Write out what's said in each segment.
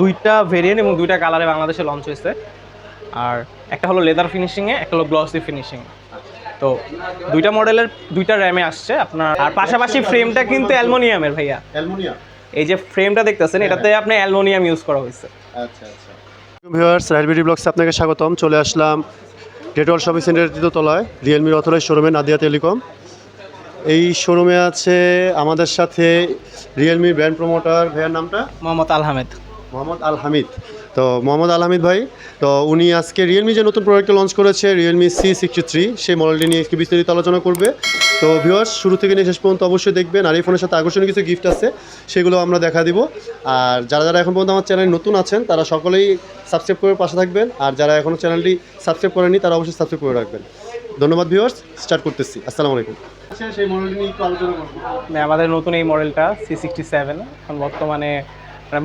দুইটা ভেরিয়েন্ট এবং দুইটা কালারে বাংলাদেশে লঞ্চ হয়েছে। আর একটা হলো লেদার ফিনিশিংয়ে একটা হলো গ্লসি ফিনিশিং তো দুইটা মডেলের দুইটা র্যামে আসছে আপনার। আর পাশাপাশি ফ্রেমটা কিন্তু অ্যালমোনিয়ামের ভাইয়া। অ্যালমোনিয়াম এই যে ফ্রেমটা দেখতেছেন এটাতে আপনি অ্যালমোনিয়াম ইউজ করা হয়েছে। আচ্ছা আচ্ছা। ভিউয়ার্স রাইলবিডি ব্লগসে আপনাকে স্বাগতম। চলে আসলাম ডেটল শপিং সেন্টারের তলায় রিয়েলমির অথরাইজ শোরুমে নাদিয়া টেলিকম। এই শোরুমে আছে আমাদের সাথে রিয়েলমির ব্র্যান্ড প্রমোটার ভাইয়ার নামটা? মোহাম্মদ আলহামেদ। মোহাম্মদ আল হামিদ তো মোহাম্মদ আল হামিদ ভাই তো উনি আজকে রিয়েলমি যে নতুন প্রোডাক্টটা লঞ্চ করেছে রিয়েলমি সি সিক্সটি থ্রি সেই মডেলটি নিয়ে একটু বিস্তারিত আলোচনা করবে। তো ভিউয়ার্স শুরু থেকে নিয়ে শেষ পর্যন্ত অবশ্যই দেখবেন আর এই ফোনের সাথে আকর্ষণীয় কিছু গিফট আছে সেগুলো আমরা দেখা দিব। আর যারা যারা এখন পর্যন্ত আমার চ্যানেল নতুন আছেন তারা সকলেই সাবস্ক্রাইব করে পাশে থাকবেন আর যারা এখনও চ্যানেলটি সাবস্ক্রাইব করেনি তারা অবশ্যই সাবস্ক্রাইব করে রাখবেন। ধন্যবাদ ভিউয়ার্স স্টার্ট করতেছি। আসসালামু আলাইকুম। সেই মডেলটি নিয়ে একটু আলোচনা করব আমাদের নতুন এই মডেলটা সি সিক্সটি সেভেন এখন বর্তমানে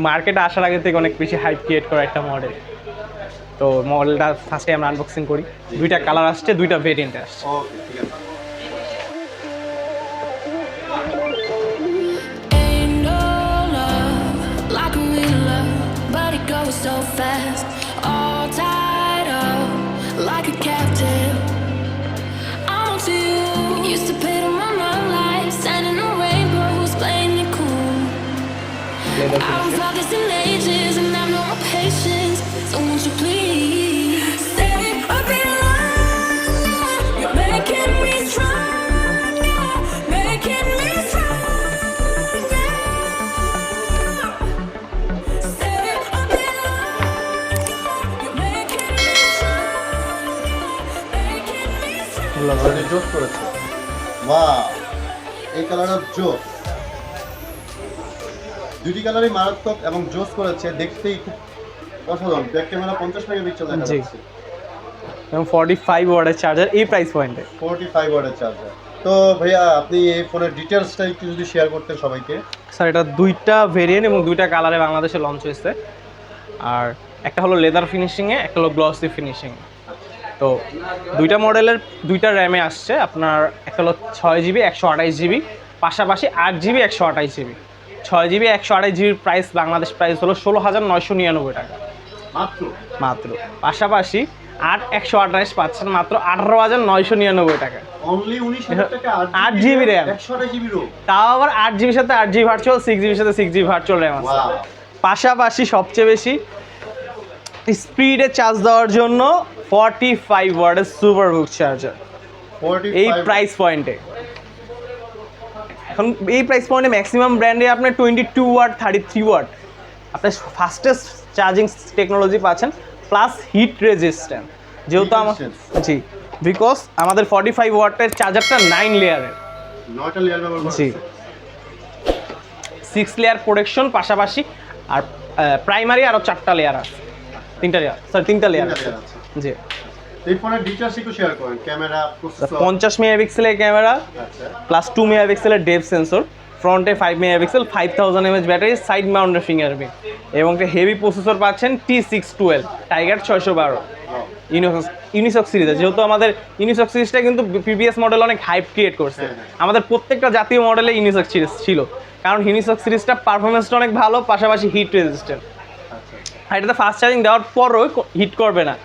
মার্কেটে আসার আগে থেকে অনেক বেশি হাইপ ক্রিয়েট করা একটা মডেল তো মডেলটা ফার্স্টে আমরা আনবক্সিং করি। দুইটা কালার আসছে দুইটা ভেরিয়েন্ট আসছে। ওকে ঠিক আছে Ain't জোস করেছে বাহ এই কালারটা জোস দুটি কালারই মারাত্মক এবং জোস করেছে দেখতেই খুব অসাধারণ। ব্যাক ক্যামেরা পঞ্চাশ মেগাপিক্সেল দেখা যাচ্ছে। এবং ফর্টি ফাইভ ওয়ার্ডের চার্জার এই প্রাইস পয়েন্টে ফোরটি ফাইভ ওয়াটের চার্জার তো ভাইয়া আপনি এই ফোনের ডিটেলসটা একটু যদি শেয়ার করতেন সবাইকে। স্যার এটা দুইটা ভেরিয়েন্ট এবং দুইটা কালারে বাংলাদেশে লঞ্চ হয়েছে। আর একটা হলো লেদার ফিনিশিংয়ে একটা হলো গ্লসি ফিনিশিং তো দুইটা মডেলের দুইটা র্যামে আসছে। আপনার একটা হলো ছয় জিবি একশো আঠাইশ জিবি পাশাপাশি আট জিবি একশো আঠাইশ জিবি ছয় জিবি একশো আঠাইশ জিবির প্রাইস বাংলাদেশ প্রাইস হলো ষোলো হাজার নয়শো নিরানব্বই টাকা। মাত্র? মাত্র। পাশাপাশি আট একশো আঠাইশ পাচ্ছেন মাত্র আঠারো হাজার নয়শো নিরানব্বই টাকা। আট আঠাশ জিবি র্যাম তাও আবার আট জিবির সাথে আট জিবি ভার্চুয়াল সিক্স জিবির সাথে সিক্স জিবি ভার্চুয়াল র্যাম আছে। পাশাপাশি সবচেয়ে বেশি স্পিডে চার্জ দেওয়ার জন্য ফর্টি ফাইভ ওয়ার্ডের সুপার বুক চার্জার এই প্রাইস পয়েন্টে এখন এই প্রাইস পয়েন্টে ম্যাক্সিমাম ব্র্যান্ডে আপনার twenty two watt thirty three watt আপনার ফাস্টেস্ট চার্জিং টেকনোলজি পাচ্ছেন প্লাস হিট রেজিস্ট্যান্ট যেহেতু আমার জি বিকজ আমাদের ফর্টি ফাইভ ওয়াটের চার্জারটা নাইন লেয়ারের জি। সিক্স লেয়ার প্রোটেকশন পাশাপাশি আর প্রাইমারি আরও চারটা লেয়ার আছে। তিনটা লেয়ার সরি তিনটা লেয়ার আছে। জি। এই ফোনের ডিটেলস একটু শেয়ার করেন ক্যামেরা প্রসেসর পঞ্চাশ মেগাপিক্সেলের ক্যামেরা আচ্ছা। প্লাস টু মেগাপিক্সেলের ডেপ সেন্সর ফ্রন্টে five megapixel five thousand mAh battery side মাউন্টের fingerprint এবং একটা হেভি প্রসেসর পাচ্ছেন টি সিক্স টুয়েলভ টাইগার ছয়শো বারো। ইউনিসক্স ইউনিসক সিরিজে যেহেতু আমাদের ইউনিসক সিরিজটা কিন্তু প্রিভিয়াস মডেল অনেক হাইপ ক্রিয়েট করছে। হ্যাঁ, হ্যাঁ। আমাদের প্রত্যেকটা জাতীয় মডেলে ইউনিসক সিরিজ ছিল। কারণ ইউনিসক সিরিজটা পারফরমেন্সটা অনেক ভালো পাশাপাশি হিট রেজিস্ট্যান্ট আচ্ছা। আর এটাতে ফাস্ট চার্জিং দেওয়ার পরও হিট করবে না।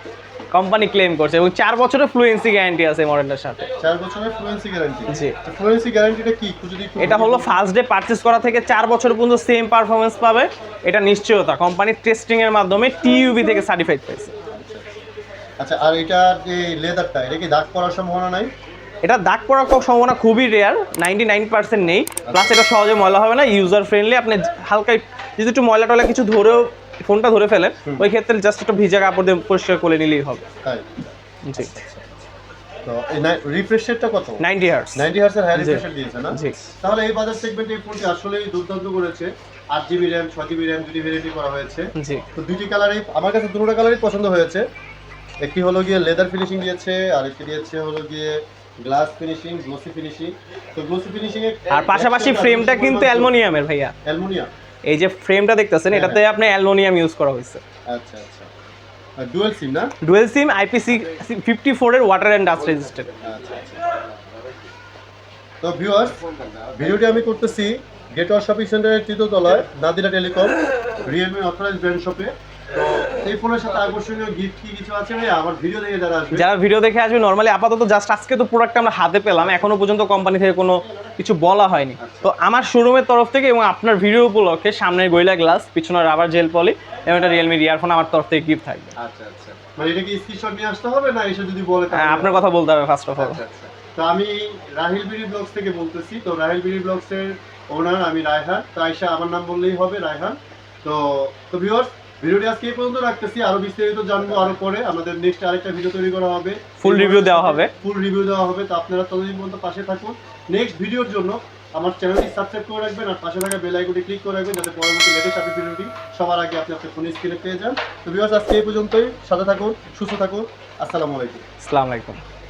কোম্পানি ক্লেম করছে এবং চার বছরের ফ্লুয়েন্সি গ্যারান্টি আছে মডেলটার সাথে। চার বছরের ফ্লুয়েন্সি গ্যারান্টি জি। ফ্লুয়েন্সি গ্যারান্টিটা কি? যদি এটা হলো ফার্স্ট ডে পারচেস করা থেকে চার বছর পর্যন্ত সেম পারফরমেন্স পাবে। এটা নিশ্চয়তা। কোম্পানির টেস্টিং এর মাধ্যমে টিইউবি থেকে সার্টিফাইড পেয়েছে। আচ্ছা আর এটার যে লেদারটা এটা কি দাগ পড়ার সম্ভাবনা নাই? এটা দাগ পড়ার কোনো সম্ভাবনা খুবই রেয়ার নাইনটি নাইন পার্সেন্ট নেই প্লাস এটা সহজে ময়লা হবে না ইউজার ফ্রেন্ডলি আপনি হালকা যদি একটু ময়লা টয়লা কিছু ধরেও ফোনটা ধরে ফেলেন ওই ক্ষেত্রে জাস্ট একটু ভিজা কাপড় দিয়ে পরিষ্কার করে নিলেই হবে। তাই। জি। তো এই রিফ্রেশ রেটটা কত? নাইনটি হার্স 90 হার্টজের হাই জি। রিফ্রেশ দিয়েছে না? জি। তাহলে এই বাজার সেগমেন্টে এই ফোনটি দুর্দান্ত করেছে। জিবি র্যাম জিবি র্যাম দুটি ভ্যারিয়েন্টি করা হয়েছে। জি। তো দুটি কালারই আমার কাছে দুটো কালারই পছন্দ হয়েছে। একটি হলো গিয়ে লেদার ফিনিশিং দিয়েছে আর একটি দিয়েছে হলো গিয়ে গ্লাস ফিনিশিং গ্লোসি ফিনিশিং তো গ্লোসি ফিনিশিং এ আর পাশাপাশি ফ্রেমটা কিন্তু অ্যালমোনিয়ামের ভাইয়া। অ্যালুমিনিয়াম। এই যে ফ্রেমটা দেখতেছেন হ্যাঁ, এটাতে আপনি অ্যালুমিনিয়াম ইউজ করা হয়েছে। আচ্ছা আচ্ছা। ডুয়েল সিম না? ডুয়েল সিম আইপিসি ফিফটি ফোরের ওয়াটার অ্যান্ড ডাস্ট রেজিস্ট্যান্ট আচ্ছা আচ্ছা। তো ভিউয়ার্স ভিডিওটি আমি করতেছি গেটওয়ার শপিং সেন্টারের তৃতীয়তলায় Nadira telecom Realme authorize brand শপে তো এই ফোনের সাথে আকর্ষণীয় গিফট কি কিছু আছে ভাই আমার ভিডিও দেখে যারা আসবে। যারা ভিডিও দেখে আসবে নর্মালি আপাতত জাস্ট আজকে তো প্রোডাক্ট আমরা হাতে পেলাম এখনও পর্যন্ত কোম্পানি থেকে কোনো কিছু বলা হয়নি। তো আমার শোরুমের তরফ থেকে এবং আপনার ভিডিও উপলক্ষে সামনের গইলা গ্লাস পিছনে রাবার জেল পলি এবং একটা রিয়েলমি ইয়ারফোন আমার তরফ থেকে গিফট থাকবে। আচ্ছা আচ্ছা। মানে এটা কি স্ক্রিনশট নিয়ে আসতে হবে না এসে যদি বলে হ্যাঁ, আপনার কথা বলতে হবে ফার্স্ট অফ অল আচ্ছা আচ্ছা। তো আমি রাহিল বিডি ব্লগস থেকে বলতেছি। তো রাহিল বিডি ব্লগস এর ওনার আমি রায়হান। তো আয়সা আমার নাম বললেই হবে রায়হান। তো তো ভিউয়ার্স ভিডিওটি আজকে এই পর্যন্ত রাখতেছি। আরও বিস্তারিত জানব আরও পরে। আমাদের নেক্সট আরেকটা ভিডিও তৈরি করা হবে। ফুল রিভিউ দেওয়া হবে। ফুল রিভিউ দেওয়া হবে। তো আপনারা ততদিন পর্যন্ত পাশে থাকুন। নেক্সট ভিডিওর জন্য আমার চ্যানেলটি সাবস্ক্রাইব করে রাখবেন আর পাশে থাকা বেল আইকনটি ক্লিক করে রাখবেন যাতে পরবর্তী লেটেস্ট আপডেট ভিডিওটি সবার আগে আপনি আপনার ফোনে স্ক্রিনে পেয়ে যান। তো ভিউয়ার্স আজকে এই পর্যন্তই। সাথে থাকুন সুস্থ থাকুন। আসসালামু আলাইকুম। আসসালামু আলাইকুম।